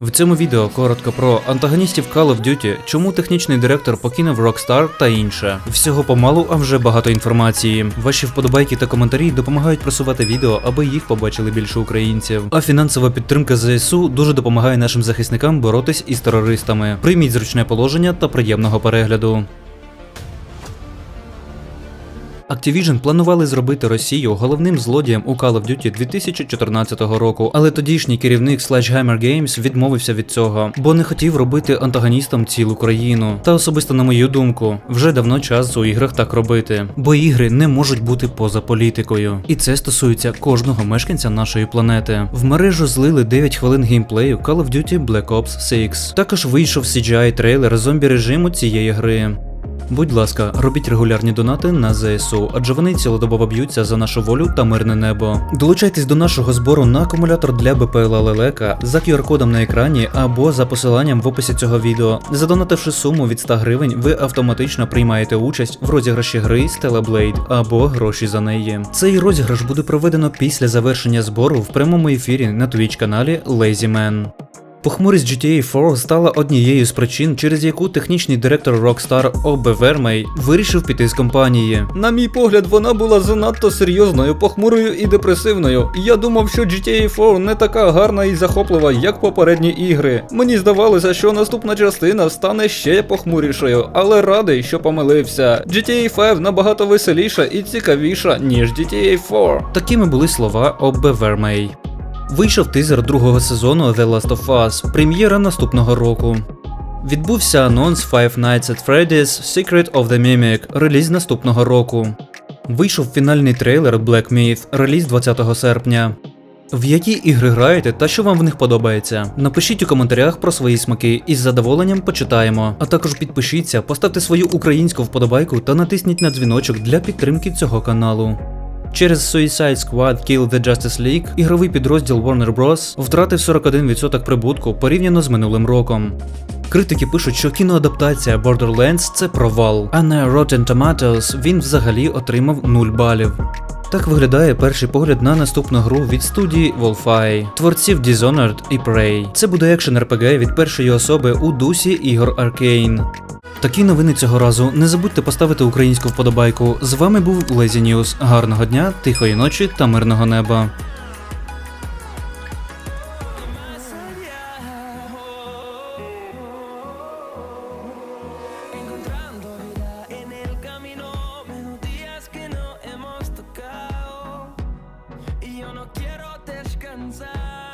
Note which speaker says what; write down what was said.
Speaker 1: В цьому відео коротко про антагоністів Call of Duty, чому технічний директор покинув Rockstar та інше. Всього помалу, а вже багато інформації. Ваші вподобайки та коментарі допомагають просувати відео, аби їх побачили більше українців. А фінансова підтримка ЗСУ дуже допомагає нашим захисникам боротись із терористами. Прийміть зручне положення та приємного перегляду. Activision планували зробити Росію головним злодієм у Call of Duty 2014 року, але тодішній керівник Sledgehammer Games відмовився від цього, бо не хотів робити антагоністом цілу країну. Та особисто на мою думку, вже давно час у іграх так робити, бо ігри не можуть бути поза політикою. І це стосується кожного мешканця нашої планети. В мережу злили 9 хвилин геймплею Call of Duty Black Ops 6. Також вийшов CGI трейлер зомбі режиму цієї гри. Будь ласка, робіть регулярні донати на ЗСУ, адже вони цілодобово б'ються за нашу волю та мирне небо. Долучайтесь до нашого збору на акумулятор для БПЛА Лелека за QR-кодом на екрані або за посиланням в описі цього відео. Задонативши суму від 100 гривень, ви автоматично приймаєте участь в розіграші гри Stella Blade або гроші за неї. Цей розіграш буде проведено після завершення збору в прямому ефірі на Twitch каналі Lazy Man. Похмурість GTA 4 стала однією з причин, через яку технічний директор Rockstar Обе Вермей вирішив піти з компанії. На мій погляд, вона була занадто серйозною, похмурою і депресивною. Я думав, що GTA 4 не така гарна і захоплива, як попередні ігри. Мені здавалося, що наступна частина стане ще похмурішою, але радий, що помилився. GTA 5 набагато веселіша і цікавіша, ніж GTA 4. Такими були слова Обе Вермей. Вийшов тизер другого сезону The Last of Us, прем'єра наступного року. Відбувся анонс Five Nights at Freddy's Secret of the Mimic, реліз наступного року. Вийшов фінальний трейлер Black Myth, реліз 20 серпня. В які ігри граєте та що вам в них подобається? Напишіть у коментарях про свої смаки і з задоволенням почитаємо. А також підпишіться, поставте свою українську вподобайку та натисніть на дзвіночок для підтримки цього каналу. Через Suicide Squad Kill the Justice League ігровий підрозділ Warner Bros. втратив 41% прибутку порівняно з минулим роком. Критики пишуть, що кіноадаптація Borderlands це провал, а на Rotten Tomatoes він взагалі отримав 0 балів. Так виглядає перший погляд на наступну гру від студії Wolfeye, творців Dishonored і Prey. Це буде екшен RPG від першої особи у дусі ігор Arcane. Такі новини цього разу. Не забудьте поставити українську вподобайку. З вами був Лезі Ньюс. Гарного дня, тихої ночі та мирного неба. descansar.